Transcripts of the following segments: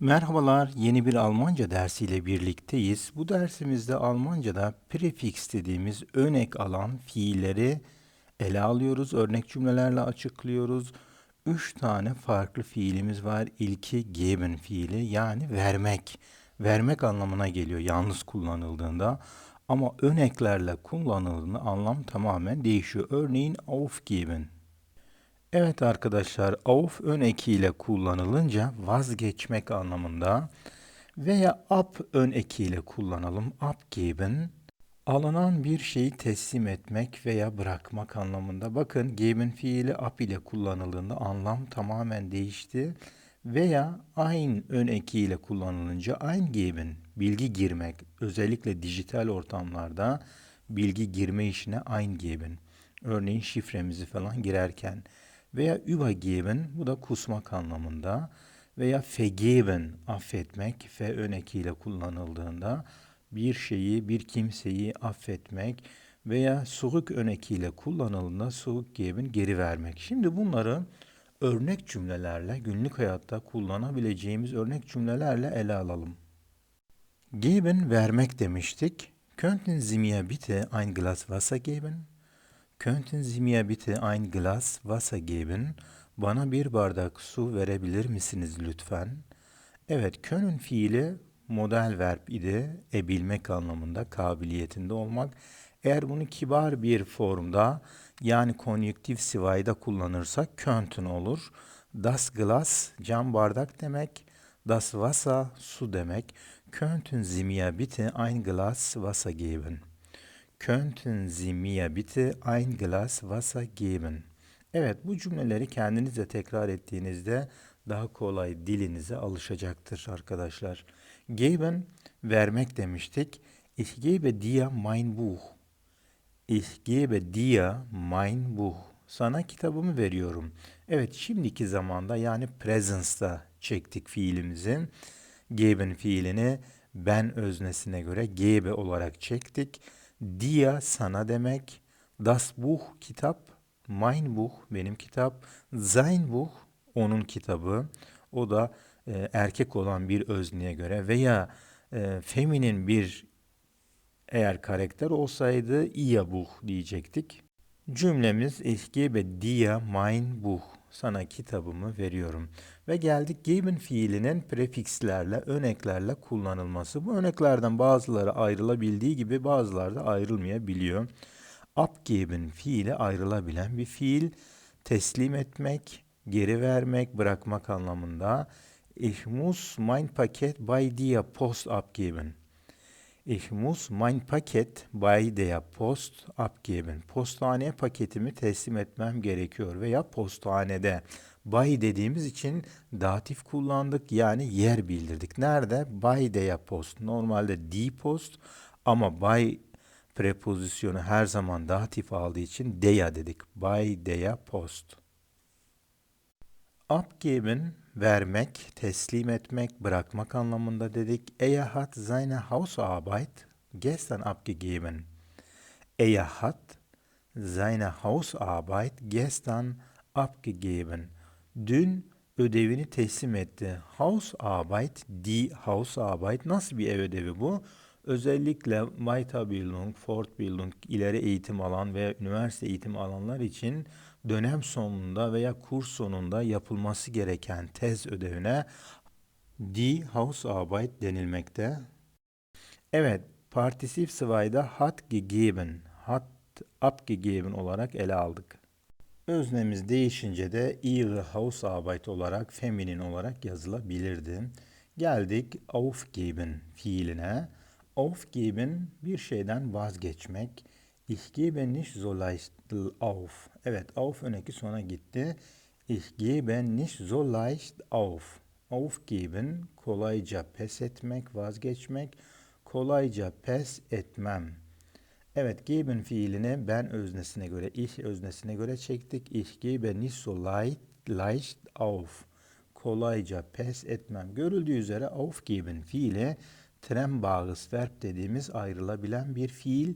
Merhabalar, yeni bir Almanca dersiyle birlikteyiz. Bu dersimizde Almanca'da prefix dediğimiz önek alan fiilleri ele alıyoruz. Örnek cümlelerle açıklıyoruz. Üç tane farklı fiilimiz var. İlki geben fiili yani vermek. Vermek anlamına geliyor yalnız kullanıldığında. Ama öneklerle kullanıldığında anlam tamamen değişiyor. Örneğin aufgeben Evet arkadaşlar, auf ön ekiyle kullanılınca vazgeçmek anlamında veya ab ön ekiyle kullanalım. Abgeben alınan bir şeyi teslim etmek veya bırakmak anlamında. Bakın geben fiili ab ile kullanıldığında anlam tamamen değişti. Veya ein ön ekiyle kullanılınca eingeben bilgi girmek özellikle dijital ortamlarda bilgi girme işine eingeben. Örneğin şifremizi falan girerken veya übergeben bu da kusmak anlamında veya vergeben affetmek fe önekiyle kullanıldığında bir şeyi bir kimseyi affetmek veya zurück önekiyle kullanıldığında zurückgeben geri vermek. Şimdi bunları örnek cümlelerle günlük hayatta kullanabileceğimiz örnek cümlelerle ele alalım. Geben vermek demiştik. Könnten Sie mir bitte ein Glas Wasser geben? Könnten Sie mir bitte ein Glas Wasser geben? Bana bir bardak su verebilir misiniz lütfen? Evet, können fiili model verb idi. E bilmek anlamında, kabiliyetinde olmak. Eğer bunu kibar bir formda yani konjüktif sivayda kullanırsak könnten olur. Das Glas cam bardak demek. Das Wasser su demek. Könnten Sie mir bitte ein Glas Wasser geben? Könnten Sie mir bitte ein Glas Wasser geben? Evet, bu cümleleri kendinizle tekrar ettiğinizde daha kolay dilinize alışacaktır arkadaşlar. Geben, vermek demiştik. Ich gebe dir mein Buch. Ich gebe dir mein Buch. Sana kitabımı veriyorum. Evet, şimdiki zamanda yani presence'da çektik fiilimizin. Geben fiilini ben öznesine göre gebe olarak çektik. Dia sana demek. Das Buch kitap. Mein Buch benim kitap. Sein Buch onun kitabı. O da e, erkek olan bir özneye göre veya e, feminin bir eğer karakter olsaydı ihr Buch diyecektik. Cümlemiz ich gebe dir mein Buch. Sana kitabımı veriyorum. Ve geldik geben fiilinin prefixlerle, öneklerle kullanılması. Bu öneklerden bazıları ayrılabildiği gibi bazıları da ayrılmayabiliyor. Abgeben fiili ayrılabilen bir fiil. Teslim etmek, geri vermek, bırakmak anlamında. Ich muss mein Paket bei dir Post abgeben. Ich muss mein Paket bei der Post abgeben. Postaneye paketimi teslim etmem gerekiyor veya postanede. Bay dediğimiz için datif kullandık yani yer bildirdik. Nerede? By der Post. Normalde die Post ama by prepozisyonu her zaman datif aldığı için der dedik. By der Post. Abgeben vermek, teslim etmek, bırakmak anlamında dedik. Er hat seine Hausarbeit gestern abgegeben. Er hat seine Hausarbeit gestern abgegeben. Dün ödevini teslim etti. Hausarbeit, die Hausarbeit nasıl bir ev ödevi bu? Özellikle Weiterbildung, Fortbildung, ileri eğitim alan veya üniversite eğitim alanlar için dönem sonunda veya kurs sonunda yapılması gereken tez ödevine Die Hausarbeit denilmekte. Evet, partisif sıvayda hat gegeben, hat abgegeben olarak ele aldık. Öznemiz değişince de ihre Hausarbeit olarak feminin olarak yazılabilirdi. Geldik aufgeben fiiline. Aufgeben bir şeyden vazgeçmek. Ich gebe nicht so leicht auf. Evet, auf öneki sona gitti. Ich gebe nicht so leicht auf. Aufgeben, kolayca pes etmek, vazgeçmek. Kolayca pes etmem. Evet, geben fiilini ben öznesine göre, ich öznesine göre çektik. Ich gebe nicht so leicht, leicht auf. Kolayca pes etmem. Görüldüğü üzere aufgeben fiili trembağız verb dediğimiz ayrılabilen bir fiil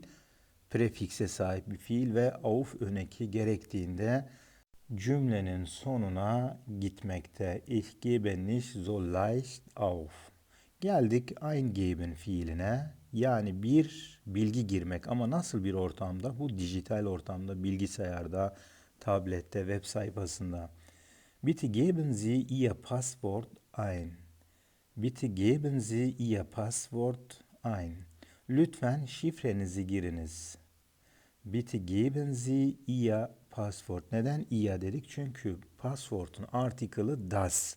prefikse sahip bir fiil ve auf öneki gerektiğinde cümlenin sonuna gitmekte. Ich gebe nicht so leicht auf. Geldik eingeben fiiline. Yani bir bilgi girmek ama nasıl bir ortamda? Bu dijital ortamda, bilgisayarda, tablette, web sayfasında. Bitte geben Sie Ihr Passwort ein. Bitte geben Sie Ihr Passwort ein. Lütfen şifrenizi giriniz. Bitte geben Sie Ihr Passwort. Neden Ihr dedik? Çünkü password'un article'ı das.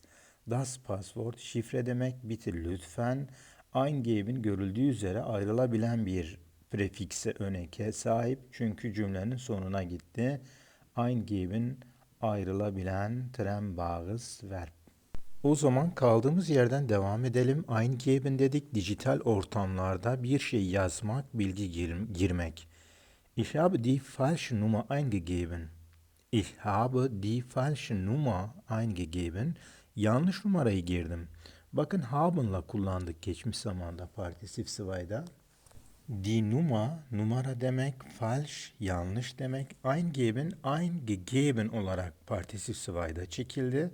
Das Passwort şifre demek. Bitte lütfen eingeben görüldüğü üzere ayrılabilen bir prefikse öneke sahip. Çünkü cümlenin sonuna gitti. Eingeben ayrılabilen trennbares verb. O zaman kaldığımız yerden devam edelim. Eingeben dedik dijital ortamlarda bir şey yazmak, bilgi gir girmek. Ich habe die falsche Nummer eingegeben. Ich habe die falsche Nummer eingegeben. Yanlış numarayı girdim. Bakın haben'la kullandık geçmiş zamanda partisif sıvayda. Die Nummer, numara demek, falsch, yanlış demek. Eingeben, eingegeben olarak partisif sıvayda çekildi.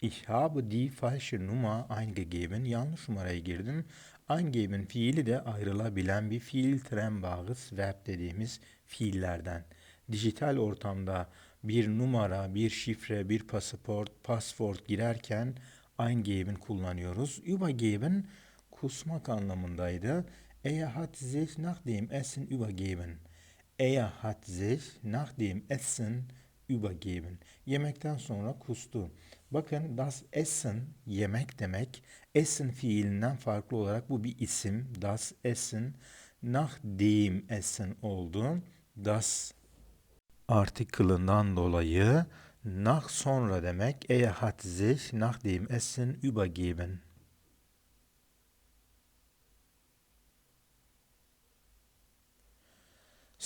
Ich habe die falsche Nummer eingegeben. Yanlış numarayı girdim. Eingeben fiili de ayrılabilen bir fiil trennbares verb dediğimiz fiillerden. Dijital ortamda bir numara, bir şifre, bir pasaport, passport girerken eingeben kullanıyoruz. Übergeben kusmak anlamındaydı. Er hat sich nach dem Essen übergeben. Er hat sich nach dem Essen übergeben. Yemekten sonra kustu. Bakın das Essen yemek demek. Essen fiilinden farklı olarak bu bir isim. Das Essen nach dem Essen oldu. Das artikelından dolayı nach sonra demek. Er hat sich nach dem Essen übergeben.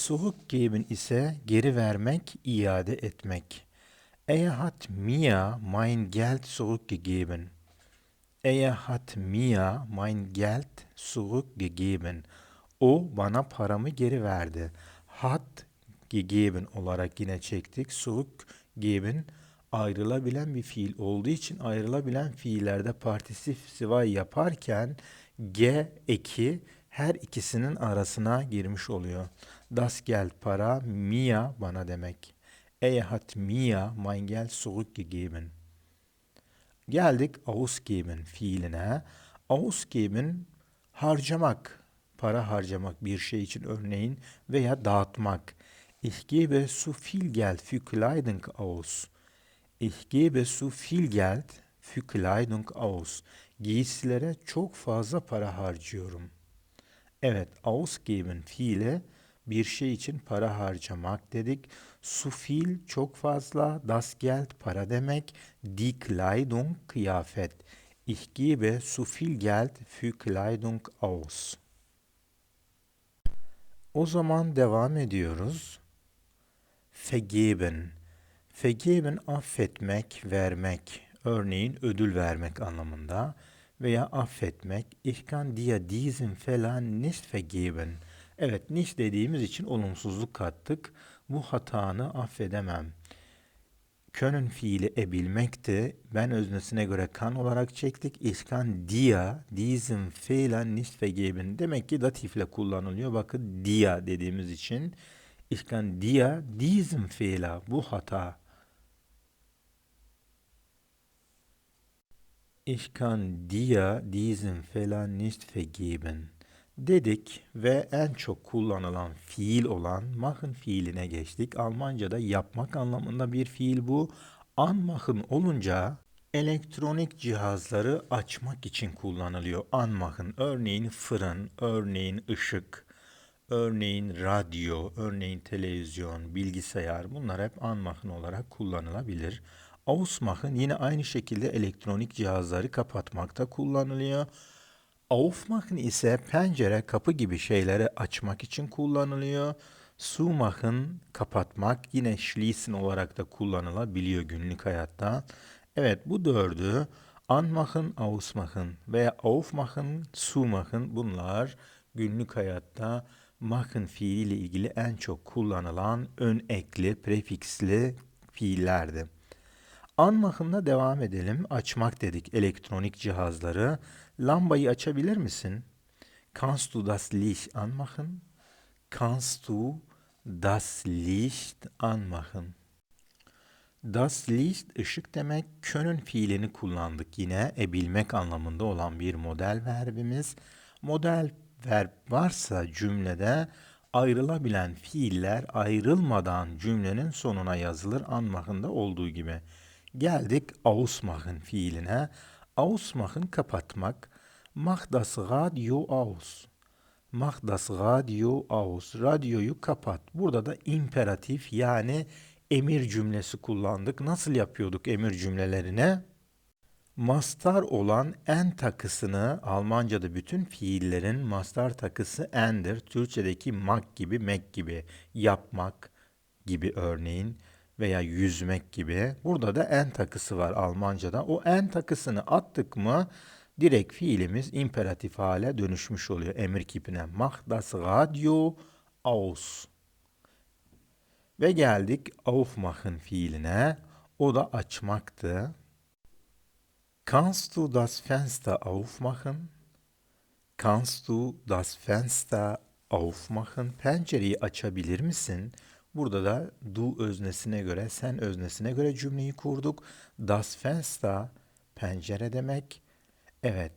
Zurückgeben ise geri vermek, iade etmek. Er hat mir mein Geld zurückgegeben. Er hat mir mein Geld zurückgegeben. O bana paramı geri verdi. Hat gegeben olarak yine çektik. Zurückgeben ayrılabilen bir fiil olduğu için ayrılabilen fiillerde partisif sivay yaparken G eki her ikisinin arasına girmiş oluyor. Das Geld para, mir bana demek. Er hat mir mein Geld zurückgegeben. Geldik ausgeben fiiline. Ausgeben harcamak, para harcamak bir şey için örneğin veya dağıtmak. Ich gebe zu viel Geld für Kleidung aus. Ich gebe zu viel Geld für Kleidung aus. Giysilere çok fazla para harcıyorum. Evet, ausgeben fiile bir şey için para harcamak dedik. Su viel çok fazla, das Geld para demek. Die Kleidung kıyafet. Ich gebe zu viel Geld für Kleidung aus. O zaman devam ediyoruz. Vergeben. Vergeben affetmek, vermek. Örneğin ödül vermek anlamında veya affetmek. Kann dir diesen Fehler nicht vergeben. Evet, nicht dediğimiz için olumsuzluk kattık. Bu hatanı affedemem. Können fiili ebilmekti. Ben öznesine göre kan olarak çektik. Ich kann dir diesen Fehler nicht vergeben. Demek ki datifle kullanılıyor. Bakın dir dediğimiz için. Ich kann dir diesen Fehler, bu hata Ich kann dir diesen Fehler nicht vergeben dedik ve en çok kullanılan fiil olan machen fiiline geçtik. Almanca'da yapmak anlamında bir fiil bu. Anmachen olunca elektronik cihazları açmak için kullanılıyor. Anmachen örneğin fırın, örneğin ışık, örneğin radyo, örneğin televizyon, bilgisayar bunlar hep anmachen olarak kullanılabilir. Ausmachen yine aynı şekilde elektronik cihazları kapatmakta kullanılıyor. Aufmachen ise pencere, kapı gibi şeyleri açmak için kullanılıyor. Zumachen kapatmak yine schließen olarak da kullanılabiliyor günlük hayatta. Evet bu dördü anmachen, ausmachen veya aufmachen, zumachen bunlar günlük hayatta machen fiiliyle ilgili en çok kullanılan ön ekli, prefiksli fiillerdi. Anmachen'la devam edelim. Açmak dedik elektronik cihazları. Lambayı açabilir misin? Kannst du das Licht anmachen? Kannst du das Licht anmachen? Das Licht ışık demek. Können fiilini kullandık yine. Ebilmek anlamında olan bir model verbimiz. Model verb varsa cümlede ayrılabilen fiiller ayrılmadan cümlenin sonuna yazılır anmachında olduğu gibi. Geldik ausmachen fiiline. Ausmachen kapatmak. Mach das Radio aus. Mach das Radio aus. Radyoyu kapat. Burada da imperatif yani emir cümlesi kullandık. Nasıl yapıyorduk emir cümlelerini? Mastar olan en takısını Almanca'da bütün fiillerin mastar takısı endir. Türkçedeki mak gibi, mek gibi, yapmak gibi örneğin veya yüzmek gibi. Burada da en takısı var Almanca'da. O en takısını attık mı direkt fiilimiz imperatif hale dönüşmüş oluyor emir kipine. Mach das Radio aus. Ve geldik aufmachen fiiline. O da açmaktı. Kannst du das Fenster aufmachen? Kannst du das Fenster aufmachen? Pencereyi açabilir misin? Burada da du öznesine göre, sen öznesine göre cümleyi kurduk. Das Fenster pencere demek. Evet.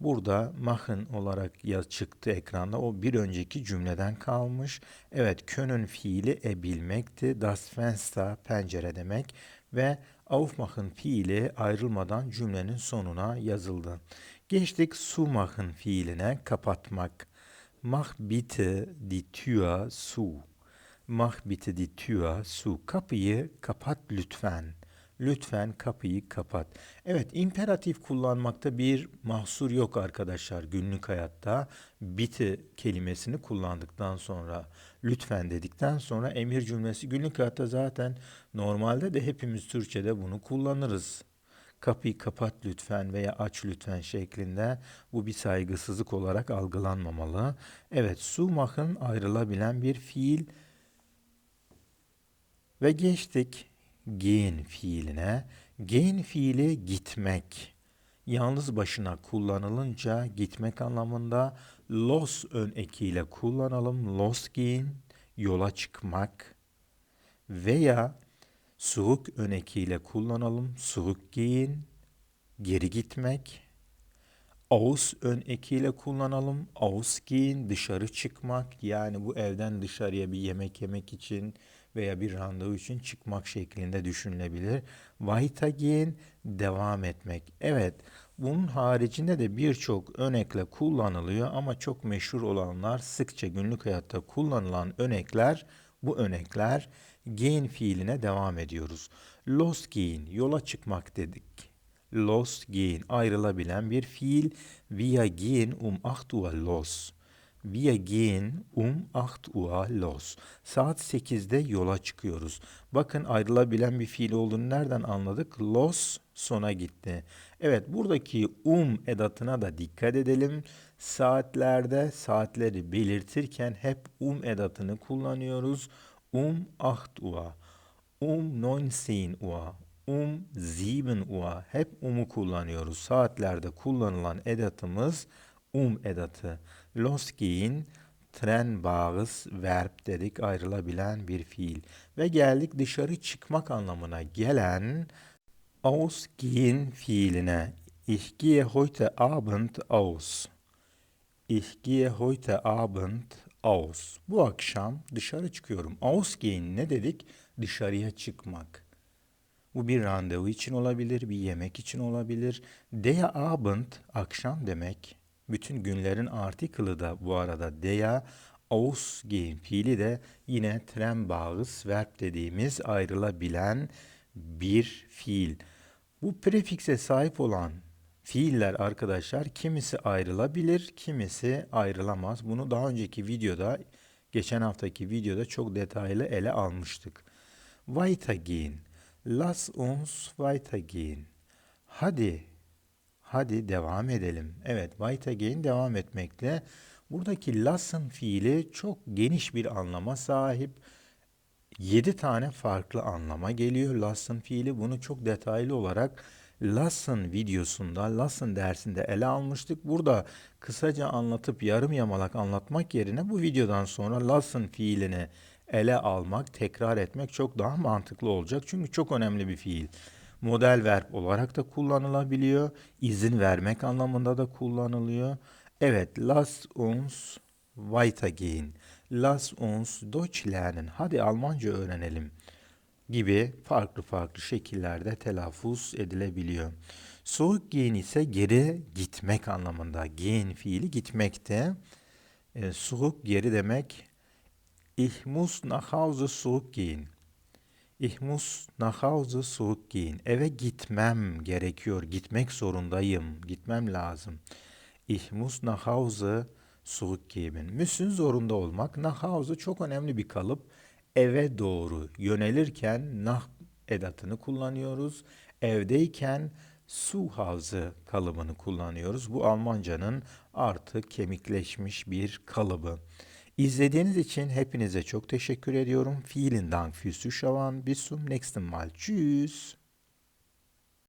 Burada machen olarak ya çıktı ekranda. O bir önceki cümleden kalmış. Evet, können fiili ebilmekti. Das Fenster pencere demek ve aufmachen fiili ayrılmadan cümlenin sonuna yazıldı. Geçtik zumachen fiiline kapatmak. Mach bitte die Tür zu. Mach bitte die Tür zu. Kapıyı kapat lütfen. Lütfen kapıyı kapat. Evet, imperatif kullanmakta bir mahsur yok arkadaşlar günlük hayatta. Bitte kelimesini kullandıktan sonra, lütfen dedikten sonra emir cümlesi günlük hayatta zaten normalde de hepimiz Türkçe'de bunu kullanırız. Kapıyı kapat lütfen veya aç lütfen şeklinde bu bir saygısızlık olarak algılanmamalı. Evet, sumakın ayrılabilen bir fiil ve geçtik gehen fiiline. Gehen fiili gitmek. Yalnız başına kullanılınca gitmek anlamında los ön ekiyle kullanalım. Losgehen, yola çıkmak. Veya zurück ön ekiyle kullanalım. Zurückgehen, geri gitmek. Aus ön ekiyle kullanalım. Ausgehen, dışarı çıkmak. Yani bu evden dışarıya bir yemek yemek için veya bir randevu için çıkmak şeklinde düşünülebilir. Weitergehen devam etmek. Evet, bunun haricinde de birçok örnekle kullanılıyor ama çok meşhur olanlar sıkça günlük hayatta kullanılan örnekler bu örnekler gehen fiiline devam ediyoruz. Losgehen yola çıkmak dedik. Losgehen ayrılabilen bir fiil. Wir gehen um 8 Uhr los. Wir gehen um 8 Uhr los. Saat 8'de yola çıkıyoruz. Bakın ayrılabilen bir fiil olduğunu nereden anladık? Los sona gitti. Evet buradaki um edatına da dikkat edelim. Saatlerde saatleri belirtirken hep um edatını kullanıyoruz. Um 8 Uhr, um 19 Uhr, um 7 Uhr hep um'u kullanıyoruz. Saatlerde kullanılan edatımız um edatı. Losgehen tren bağız verb dedik ayrılabilen bir fiil. Ve geldik dışarı çıkmak anlamına gelen ausgehen fiiline. Ich gehe heute Abend aus. Ich gehe heute Abend aus. Bu akşam dışarı çıkıyorum. Ausgehen ne dedik? Dışarıya çıkmak. Bu bir randevu için olabilir, bir yemek için olabilir. Der Abend akşam demek. Bütün günlerin artikılı da bu arada der ausgehen fiili de yine tren bağız verb dediğimiz ayrılabilen bir fiil. Bu prefikse sahip olan fiiller arkadaşlar kimisi ayrılabilir, kimisi ayrılamaz. Bunu daha önceki videoda, geçen haftaki videoda çok detaylı ele almıştık. Weitergehen. Lass uns weitergehen. Hadi, hadi devam edelim. Evet, weitergehen devam etmekle. Buradaki lassen fiili çok geniş bir anlama sahip. 7 tane farklı anlama geliyor lassen fiili. Bunu çok detaylı olarak lassen videosunda, lassen dersinde ele almıştık. Burada kısaca anlatıp yarım yamalak anlatmak yerine bu videodan sonra lassen fiilini ele almak, tekrar etmek çok daha mantıklı olacak. Çünkü çok önemli bir fiil. Model verb olarak da kullanılabiliyor. İzin vermek anlamında da kullanılıyor. Evet, lass uns weitergehen. Lass uns Deutsch lernen. Hadi Almanca öğrenelim gibi farklı farklı şekillerde telaffuz edilebiliyor. Zurückgehen ise geri gitmek anlamında. Gehen fiili gitmekte. E, zurück geri demek. Ich muss nach Hause zurückgehen. Ich muss nach Hause zurückgehen. Eve gitmem gerekiyor. Gitmek zorundayım. Gitmem lazım. Ich muss nach Hause zurückgehen. Müssen zorunda olmak. Nach Hause çok önemli bir kalıp. Eve doğru yönelirken nach edatını kullanıyoruz. Evdeyken zu Hause kalıbını kullanıyoruz. Bu Almancanın artık kemikleşmiş bir kalıbı. İzlediğiniz için hepinize çok teşekkür ediyorum. Vielen Dank fürs Zuschauen. Bis zum nächsten Mal. Tschüss.